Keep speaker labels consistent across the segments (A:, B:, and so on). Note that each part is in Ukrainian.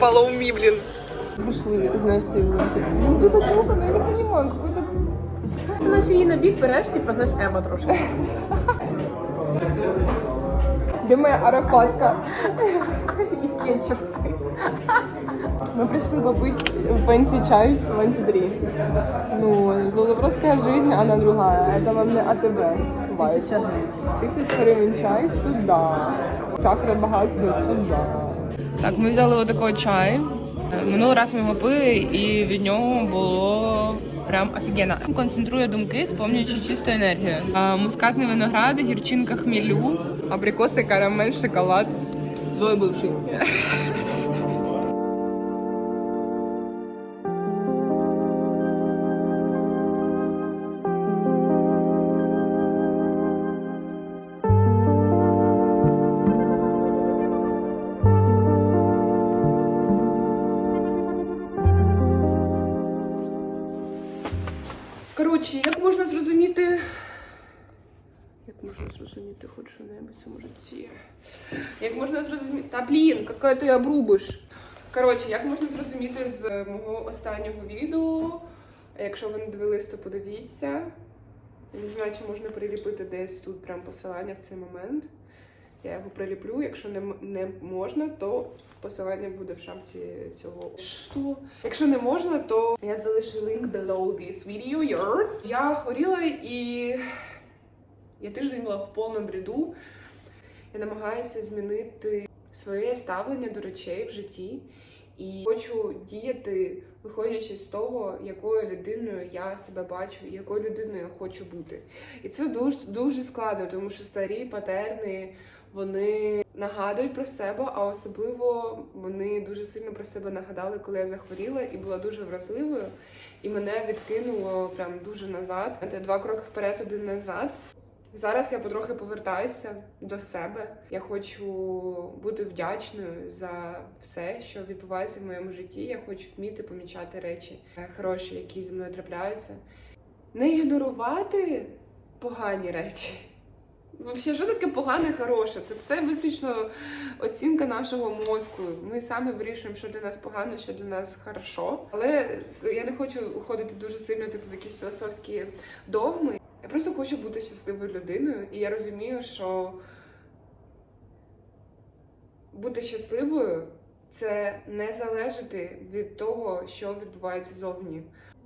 A: Follow me, блин.
B: Пришли з Настей в Ну тут плохо, но я не понимаю, какой-то...
C: Ти наче її на бік береш, типу, знаєш, Ема трошки.
B: Де моя арафатка? І скетчерси. Ми прийшли попить фэнси чай в антидрі. Ну, Золотоводская жизнь, она другая. Это вам не АТБ. Тисяча гривень чай сюда. Чакра багатства сюда. Так, ми взяли отакий чай. Минулий раз ми його пили, і від нього було прям офігенно. Концентрує думки, сповнюючи чисту енергію. А, Мускатний виноград, гірчинка хмілю, абрикоси, карамель, шоколад. Твой бывший.
A: Коротше, як можна зрозуміти. Як можна зрозуміти хоч що-небудь в цьому житті? Як можна зрозуміти. Та блін, яка ти обрубиш. Коротше, як можна зрозуміти з мого останнього відео? Якщо ви не дивились, то подивіться. Я не знаю, чи можна приліпити десь тут прям посилання в цей момент. Я його приліплю. Якщо не, не можна, то посилання буде в шапці цього. Що? Якщо не можна, то я залишу лінк below this video. Your. Я хворіла і я тиждень була в повному бреду. Я намагаюся змінити своє ставлення до речей в житті. І хочу діяти, виходячи з того, якою людиною я себе бачу, і якою людиною я хочу бути. І це дуже дуже складно, тому що старі патерни вони нагадують про себе, а особливо вони дуже сильно про себе нагадали, коли я захворіла і була дуже вразливою. І мене відкинуло прям дуже назад. Знаєте, Два кроки вперед, один назад. Зараз я потрохи повертаюся до себе. Я хочу бути вдячною за все, що відбувається в моєму житті. Я хочу вміти помічати речі е, хороші, які зі мною трапляються. Не ігнорувати погані речі. Взагалі, що таке погане, хороше? Це все виключно оцінка нашого мозку. Ми самі вирішуємо, що для нас погано, що для нас хорошо. Але я не хочу уходити дуже сильно типу, в якісь філософські догми. Я просто хочу бути щасливою людиною, і я розумію, що бути щасливою це не залежати від того, що відбувається зовні.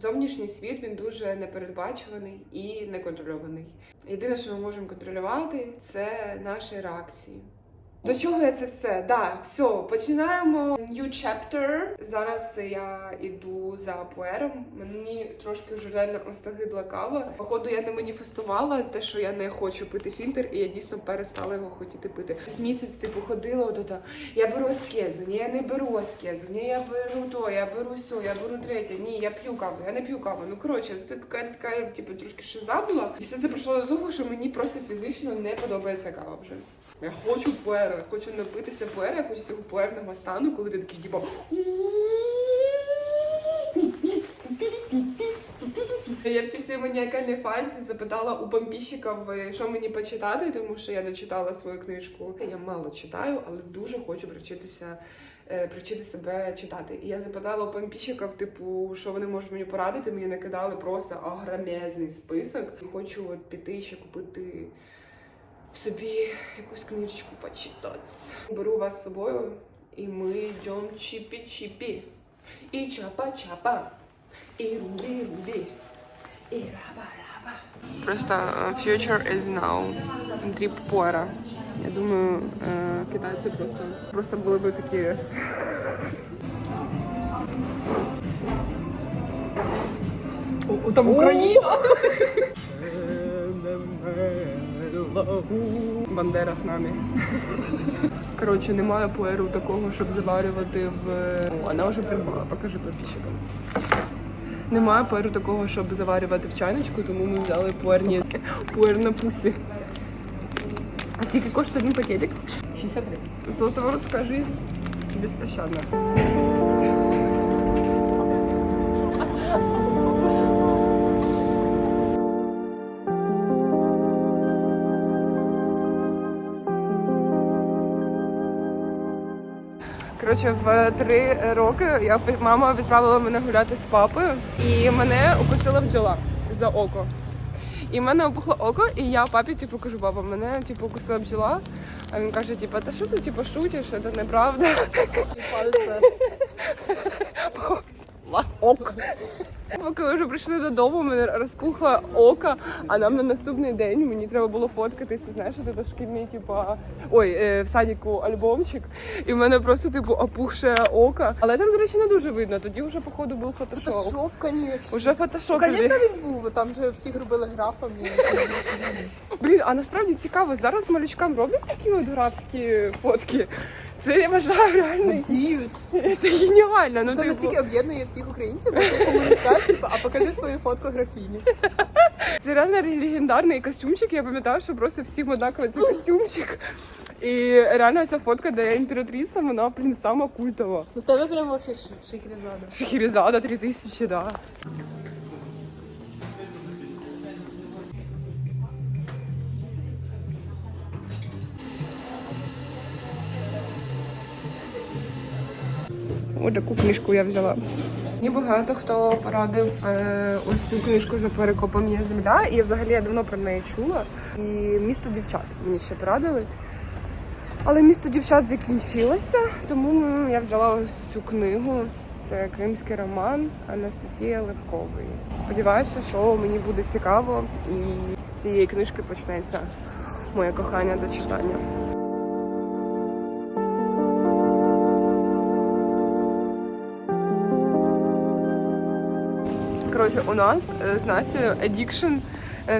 A: Зовнішній світ він дуже непередбачуваний і неконтрольований. Єдине, що ми можемо контролювати, це наші реакції. До чого я це все? Да, все, починаємо new chapter. Зараз я іду за пуером. Мені трошки вже реально остагидла кава. Походу, я не маніфестувала те, що я не хочу пити фільтр, і я дійсно перестала його хотіти пити. З місяць типу ходила от я беру аскезу, ні, я не беру аскезу, ні, я беру то, я беру сьо, я беру третє, ні, я п'ю каву, я не п'ю каву. Ну коротше, це така така, типу, трошки шиза була. І все це прийшло до того, що мені просто фізично не подобається кава вже. Я хочу пуера, хочу напитися пуера, я хочу цього пуерного стану, коли ти такий, типу. Я в цій своїй фазі запитала у помпіщиків, що мені почитати, тому що я дочитала свою книжку. Я мало читаю, але дуже хочу привчитися. е, Привчити себе читати. І я запитала у помпіщиків, типу, що вони можуть мені порадити. Мені накидали просто агромезний список. Хочу от піти ще купити собі якусь книжечку почитати. Беру вас з собою, і ми йдемо чіпі-чіпі. І чапа-чапа. І рубі-рубі. І раба-раба. Просто uh, future is now. Дріп пора. Я думаю, е, китайці просто, просто були б такі.
B: О, там Україна.
A: Бандера з нами. Коротше, немає пуеру такого, щоб заварювати в. О, вона вже придбала, покажи підписчикам. Немає пуеру такого, щоб заварювати в чайничку, тому ми взяли пуерні пуер на пусі. А скільки коштує один пакетик?
B: 60 гривень.
A: Золотовородська жизнь Коротше, в три роки я мама відправила мене гуляти з папою, і мене укусила бджола за око. І в мене опухло око, і я папі типу кажу, баба, мене типу укусила бджола. А він каже, типу, та що ти типу шутиш, це неправда. Ок. Поки ми вже прийшли додому, мене розпухло око, а нам на наступний день мені треба було фоткатися, знаєш, це шкільний, типу, ой, е, в садіку альбомчик, і в мене просто типу опухше око. Але там, до речі, не дуже видно. Тоді вже, походу, був фотошоп.
C: Фотошоп, звісно.
A: Уже фотошоп.
C: Звісно, він був, там же всі робили графами.
A: Блін, а насправді цікаво, зараз малючкам роблять такі от графські фотки. Це я вважаю реально.
C: Надіюсь.
A: Це геніально. Ну,
C: Це
A: типу,
C: настільки об'єднує всіх українців, бо скажеш, типу, а покажи свою фотку графіні.
A: Це реально легендарний костюмчик. Я пам'ятаю, що просто всім однаково цей костюмчик. І реально ця фотка, де імператриця, вона, блін, сама культова.
C: Ну в тебе прям вообще шихерезада.
A: Шахерезада 3000, да. Ось таку книжку я взяла. Мені багато хто порадив е, ось цю книжку за перекопом є земля, і взагалі я давно про неї чула. І місто дівчат мені ще порадили. Але місто дівчат закінчилося, тому я взяла ось цю книгу. Це кримський роман Анастасії Левкової. Сподіваюся, що мені буде цікаво, і з цієї книжки почнеться моє кохання до читання. Коротше, у нас е, з Настю едікшн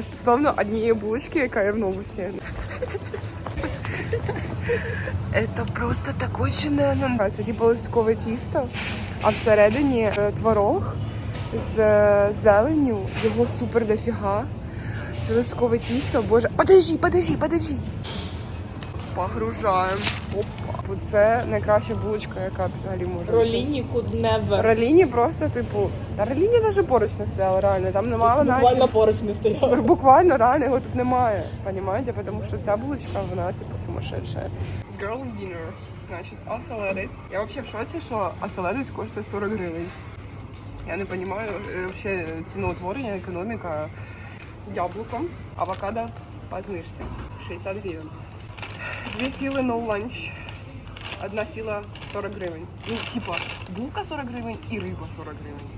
A: стосовно однієї булочки, яка є в новусі. Это просто такой чинен. Це типу листкове тісто, а всередині е, творог з е, зеленню, його супер дофіга. Це листкове тісто, боже. Подожди, подожди, подожди. Погружаємо. Опа. Бо Це найкраща булочка, яка взагалі може. бути.
C: Роліні could never.
A: Роліні просто, типу, та Роліні навіть поруч не стояла, реально. Там немає
C: Буквально
A: наче.
C: поруч не стояла.
A: Буквально реально його тут немає. Понимаете? Потому що ця булочка, вона типу сумасшедшая. Girls dinner. Значить, оселедець. Я взагалі в шоці, що оселедець коштує 40 гривень. Я не розумію вообще ціноутворення, економіка. Яблуко, авокадо по знижці. 60 гривень. Дві філи no lunch. Одна філа 40 гривень. Ну, типа, булка 40 гривень і риба 40 гривень.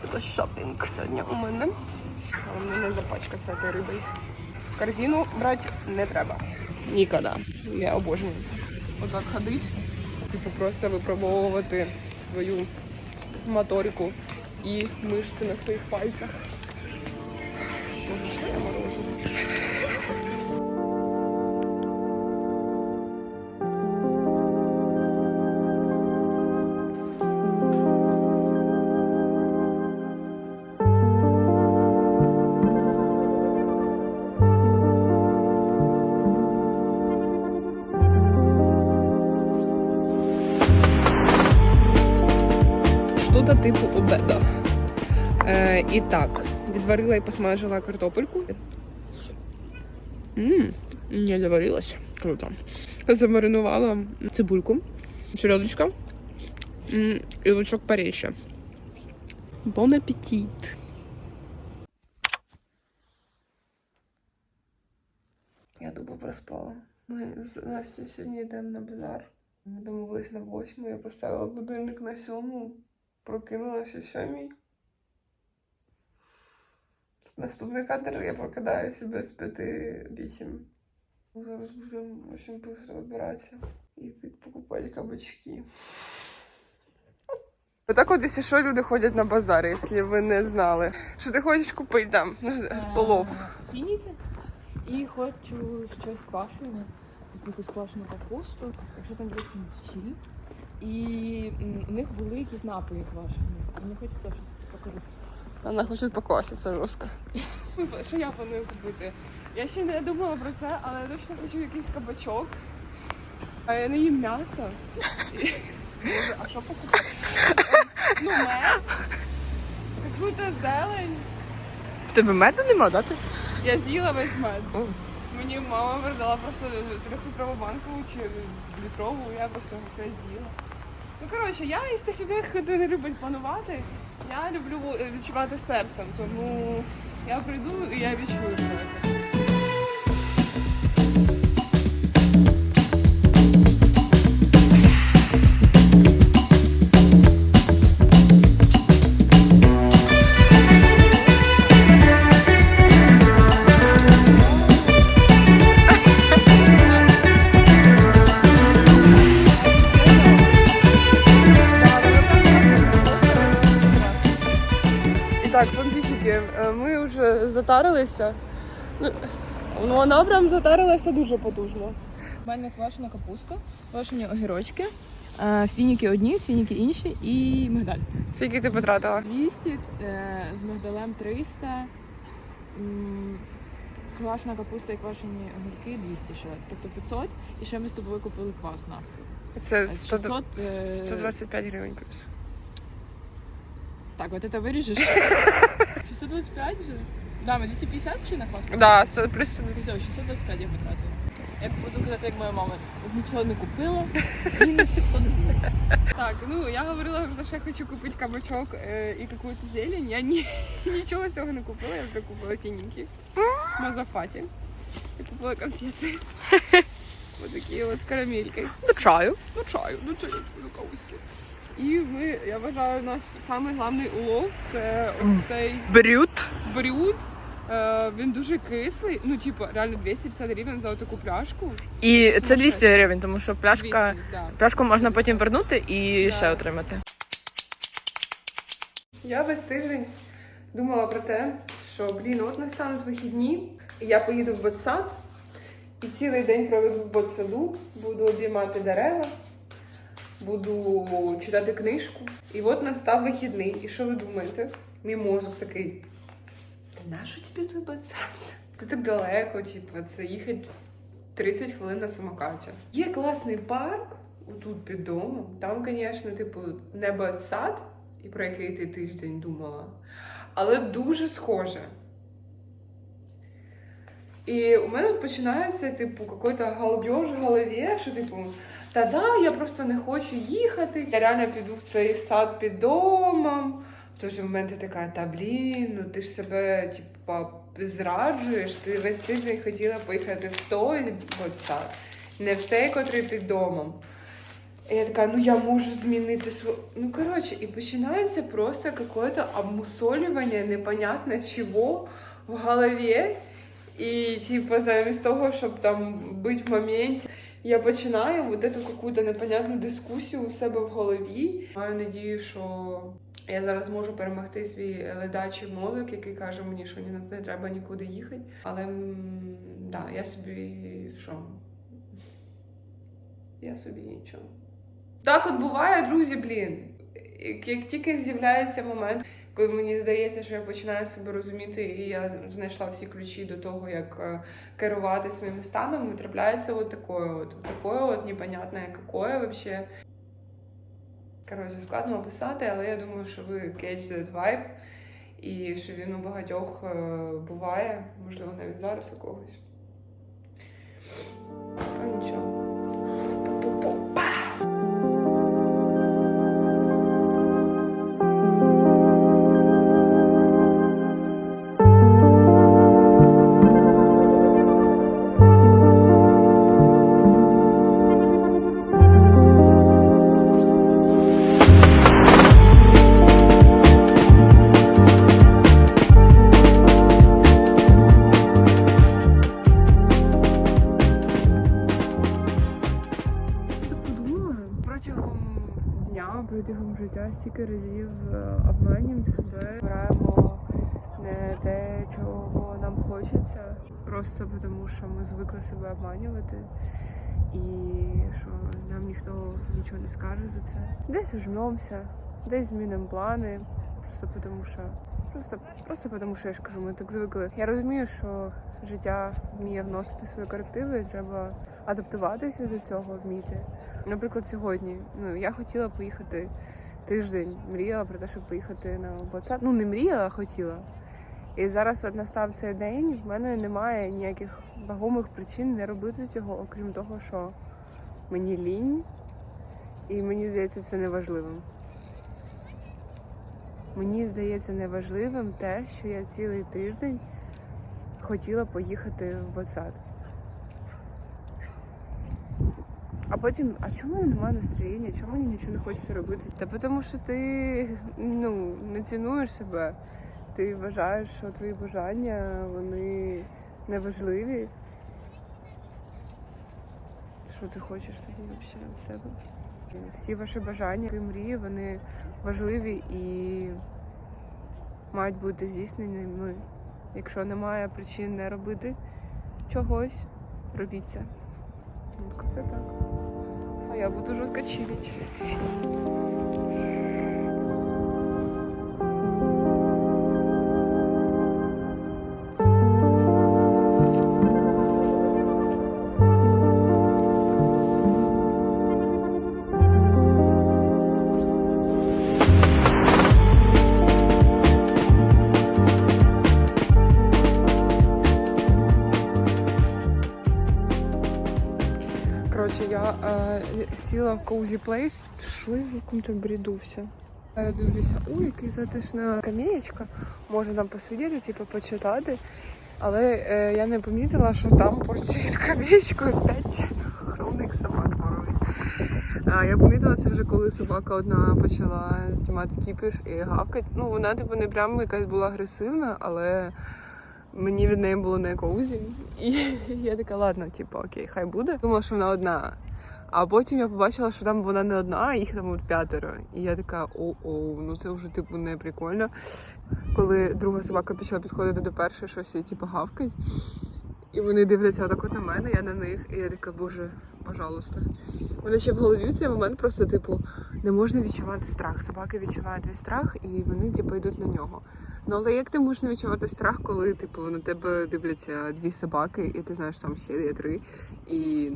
A: Такий шопінг сьогодні у мене. Головне не запачкатися цією рибою. Корзину брати не треба. Ніколи. Я обожнюю. Отак ходить. Типу просто випробовувати свою моторику і мишці на своїх пальцях. Боже, що я морожу? Что-то типу обеда. Е, і так, відварила і посмажила картопельку. Ммм, не доварилась. Круто. Замаринувала цибульку, селедочка м, і лучок порейші. Бон апетит. Я тупо проспала. Ми з Настю сьогодні йдемо на базар. Ми домовились на восьму, я поставила будильник на сьому, прокинулася сьомій. Наступний кадр я прокидаюся без п'яти вісім. Зараз будемо дуже швидко розбиратися і йти покупати кабачки. Отак от, якщо що, люди ходять на базар, якщо ви не знали. Що ти хочеш купити там? Полов.
C: Фініки. І хочу щось квашене, таку квашену капусту, якщо там є кімчі. І у них були якісь напої квашені. Мені хочеться щось роз...
A: Вона хоче покваситися жорстко. Що я планую купити? Я ще не думала про це, але я точно хочу якийсь кабачок. А я не їм м'ясо. Боже, а що покупати? Ну, мед. Какую-то зелень.
C: В тебе меду нема, да? Ти?
A: Я з'їла весь мед. Мені мама передала просто трьохлітрову банку чи літрову, я просто все з'їла. Ну коротше, я із тих людей, хто не любить планувати. Я люблю відчувати серцем, тому я прийду і я відчую, що затарилися. Ну, Ну, вона прям затарилася дуже потужно.
C: У мене квашена капуста, квашені огірочки, е, фініки одні, фініки інші і мигдаль.
A: Скільки ти потратила?
C: 200, е, з мигдалем 300, квашена капуста і квашені огірки 200 ще, тобто 500. І ще ми з тобою купили квас нафту.
A: Це
C: Е, 600, е,
A: 125 гривень плюс.
C: Так, от це виріжеш. 625 вже? Да, ми 250 чи на квас?
A: Да, с- плюс
C: Все, 625 я потратила. Як буду казати, як моя мама, нічого не купила, мінус 600 гривень.
A: Так, ну я говорила, що я хочу купити кабачок е, і якусь зелень. Я ні, нічого цього не купила, я вже купила фініки на зафаті. І купила конфети. Ось такі от з карамелькою. До чаю. До чаю, до чаю, до кавуськи. І ми, я вважаю, наш самий головний улов це ось цей
B: Брют.
A: брюд. Е, він дуже кислий. Ну, типу, реально 250 гривень за таку пляшку.
B: І це 200 гривень, тому що пляшка,
A: 200, да.
B: пляшку можна потім вернути і
A: Да.
B: ще отримати.
A: Я весь тиждень думала про те, що блін, от настануть вихідні, і я поїду в ботсад і цілий день проведу в ботсаду, буду обіймати дерева, буду читати книжку. І от настав вихідний. І що ви думаєте? Мій мозок такий. «Та Нащо тобі той ботсад? Це так далеко, типу, це їхати 30 хвилин на самокаті. Є класний парк отут під домом. Там, звісно, типу, не ботсад, і про який ти тиждень думала, але дуже схоже. І у мене починається, типу, какой-то галдеж в голові, що, типу, та да, я просто не хочу їхати. Я реально піду в цей сад під домом. В той же момент я така, та блін, ну ти ж себе, типу, зраджуєш, ти весь тиждень хотіла поїхати в той сад, не в цей, котрий під домом. І я така, ну я можу змінити свою. Ну, коротше, і починається просто какое-то обмусолювання непонятно чого в голові. І, типу, замість того, щоб там бути в моменті, я починаю вот эту какую-то непонятну дискусію у себе в голові. Маю надію, що я зараз можу перемогти свій ледачий мозок, який каже мені, що не, треба нікуди їхати. Але да, я собі що? Я собі нічого. Так от буває, друзі, блін. Як, тільки з'являється момент, коли мені здається, що я починаю себе розуміти, і я знайшла всі ключі до того, як е, керувати своїми станами, трапляється от такое от, такое от непонятне, какое вообще. Коротше, складно описати, але я думаю, що ви catch that vibe, і що він у багатьох е, буває, можливо, навіть зараз у когось. А нічого. Стільки разів е, обманюємо себе, граємо не те, чого нам хочеться, просто тому що ми звикли себе обманювати. І що нам ніхто нічого не скаже за це. Десь ужмемося, десь змінимо плани, просто тому що. Просто, просто тому, що я ж кажу, ми так звикли. Я розумію, що життя вміє вносити свої корективи, і треба адаптуватися до цього, вміти. Наприклад, сьогодні ну, я хотіла поїхати тиждень, мріяла про те, щоб поїхати на Ботсад. Ну, не мріяла, а хотіла. І зараз от настав цей день, в мене немає ніяких вагомих причин не робити цього, окрім того, що мені лінь, і мені здається, це неважливим. Мені здається неважливим те, що я цілий тиждень хотіла поїхати в Бацат. А потім, а чому в мене немає настроєння? Чому мені нічого не хочеться робити? Та тому що ти ну, не цінуєш себе. Ти вважаєш, що твої бажання вони неважливі. Що ти хочеш тоді взагалі від себе? Всі ваші бажання і мрії, вони важливі і мають бути здійсненими. Якщо немає причин не робити чогось, робіть це. Так. Я буду жестко чилить. Сіла в Cozy Place. Що я в якому-то бреду все? Я дивлюся, ой, який затишна камінечка. Можна там посидіти, типу, почитати. Але е, я не помітила, що там поруч з камінечкою п'ять хромних собак. А я помітила це вже коли собака одна почала знімати кіпіш і гавкать. Ну, вона, типу, не прямо якась була агресивна, але мені від неї було не коузі. І я така, ладно, типу, окей, хай буде. Думала, що вона одна. А потім я побачила, що там вона не одна, а їх там п'ятеро. І я така, о-о, ну це вже типу не прикольно. Коли друга собака почала підходити до першої, щось їй типу гавкать. І вони дивляться отак от на мене, я на них, і я така, боже, пожалуйста. Вони ще в голові в цей момент просто, типу, не можна відчувати страх. Собаки відчувають весь страх, і вони, типу, йдуть на нього. Ну але як ти можеш не відчувати страх, коли типу на тебе дивляться дві собаки, і ти знаєш, там ще є три, і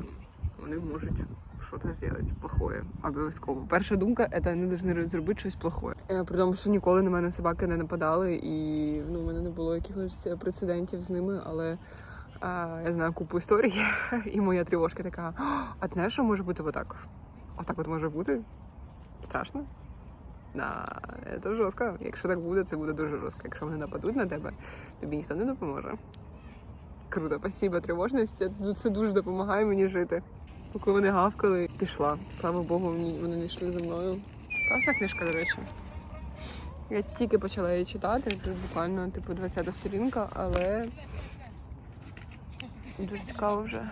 A: вони можуть щось зробити плохое. Обов'язково. Перша думка це не повинні зробити щось плохое. При тому, що ніколи на мене собаки не нападали, і ну, у мене не було якихось прецедентів з ними, але. А, я знаю купу історій, і моя тривожка така: а знаєш, що може бути отак? Отак от може бути? Страшно? Да, це жорстко. Якщо так буде, це буде дуже жорстко. Якщо вони нападуть на тебе, тобі ніхто не допоможе. Круто, спасибо, тривожність. Це дуже допомагає мені жити. Поки вони гавкали, пішла. Слава Богу, вони не йшли за мною. Класна книжка, до речі. Я тільки почала її читати, тут буквально типу 20 сторінка, але дуже цікаво вже.